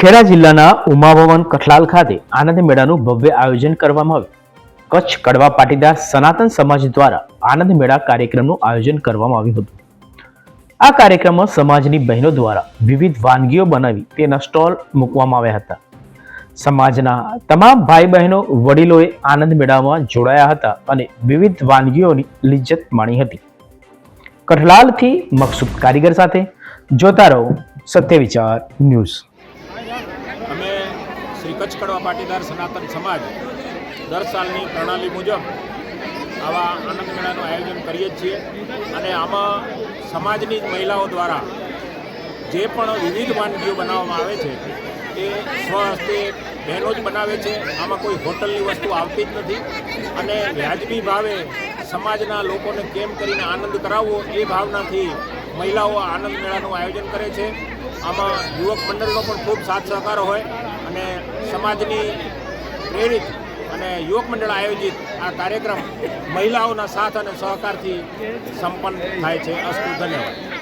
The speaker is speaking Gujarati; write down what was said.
ખેડા જિલ્લાના ઉમાભવન કઠલાલ ખાતે આનંદ મેળાનું ભવ્ય આયોજન કરવામાં આવ્યું. કચ્છ કડવા પાટીદાર સનાતન સમાજ દ્વારા આનંદ મેળા કાર્યક્રમનું આયોજન કરવામાં આવ્યું હતું. આ કાર્યક્રમમાં સમાજની બહેનો દ્વારા વિવિધ વાનગીઓ બનાવી તેના સ્ટોલ મૂકવામાં આવ્યા હતા. સમાજના તમામ ભાઈ બહેનો, વડીલોએ આનંદ મેળામાં જોડાયા હતા અને વિવિધ વાનગીઓની લિજ્જત માણી હતી. કઠલાલથી મકસૂદ કારીગર સાથે જોતા રહો સત્ય વિચાર ન્યૂઝ. શ્રી કચ્છ કડવા પાટીદાર સનાતન સમાજ દર સાલની પ્રણાલી મુજબ આવા આનંદ મેળાનું આયોજન કરીએ છીએ. અને આમાં સમાજની જ મહિલાઓ દ્વારા જે પણ વિવિધ વાનગીઓ બનાવવામાં આવે છે તે સ્વહસ્તે બહેનો જ બનાવે છે. આમાં કોઈ હોટલની વસ્તુ આવતી જ નથી. અને વ્યાજબી ભાવે સમાજના લોકોને કેમ કરીને આનંદ કરાવવો, એ ભાવનાથી મહિલાઓ આનંદ મેળાનું આયોજન કરે છે. આમાં યુવક મંડળનો પણ ખૂબ સાથ સહકાર હોય અને સમાજની પ્રેરિત અને યુવક મંડળ આયોજિત આ કાર્યક્રમ મહિલાઓના સાથ અને સહકારથી સંપન્ન થાય છે. અસ્તુ, ધન્યવાદ.